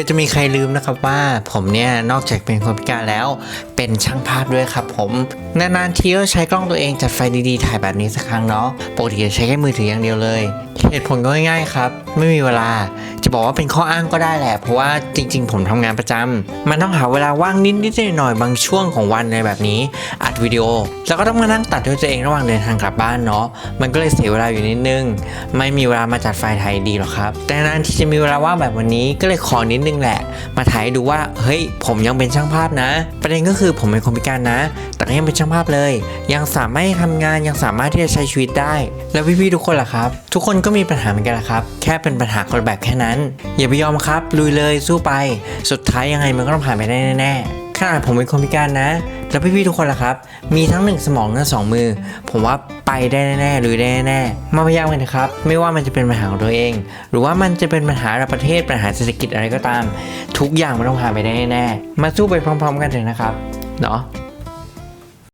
คือจะมีใครลืมนะครับว่าผมเนี่ยนอกจากเป็นคนพิการแล้ว เป็นช่างภาพด้วยครับผมนานๆทีก็ใช้กล้องตัวเองจัดไฟดีๆถ่ายแบบนี้สักครั้งเนาะปกติจะใช้แค่มือถืออย่างเดียวเลยเหตุผลก็ง่ายๆครับ ไม่มีเวลา จะบอกว่าเป็นข้ออ้างก็ได้แหละ เพราะว่าจริง ๆ ผมทำงานประจำมันต้องหาเวลาว่างนิดๆหน่อยๆบางช่วงของวันในแบบนี้ อัดวิดีโอ แล้วก็ต้องมานั่งตัดด้วยตัวเองระหว่างเดินทางกลับบ้านเนาะมันก็เลยเสียเวลาอยู่นิดนึง ไม่มีเวลามาจัดไฟล์ไทยดีหรอกครับ แต่นานที่จะมีเวลาว่างแบบวันนี้ก็เลยขอนิดนึงแหละ มาถ่ายดูว่าเฮ้ยผมยังเป็นช่างภาพนะ ประเด็นก็คือผมเป็นคนพิการนะ แต่ก็ยังเป็นช่างภาพเลย ยังสามารถทำงานยังสามารถที่จะใช้ชีวิตได้ แล้วพี่ๆทุกคนล่ะครับ ทุกคนก็มีปัญหาเหมือนกันละครับ แค่เป็นปัญหาคนละแบบแค่นั้นอย่าไปยอมครับ ลุยเลยสู้ไป สุดท้ายยังไงมันก็ต้องผ่านไปได้แน่ๆขนาดผมเป็นคนพิการนะ แล้วพี่ๆทุกคนล่ะครับ มีทั้งหนึ่งสมองและสองมือ ผมว่าไปได้แน่ๆลุยได้แน่ๆมาพยายามกันนะครับ ไม่ว่ามันจะเป็นปัญหาของตัวเอง หรือว่ามันจะเป็นปัญหาระประเทศปัญหาเศรษฐกิจอะไรก็ตาม ทุกอย่างมันต้องผ่านไปได้แน่ๆมาสู้ไปพร้อม ๆ กันเถอะนะครับเนาะ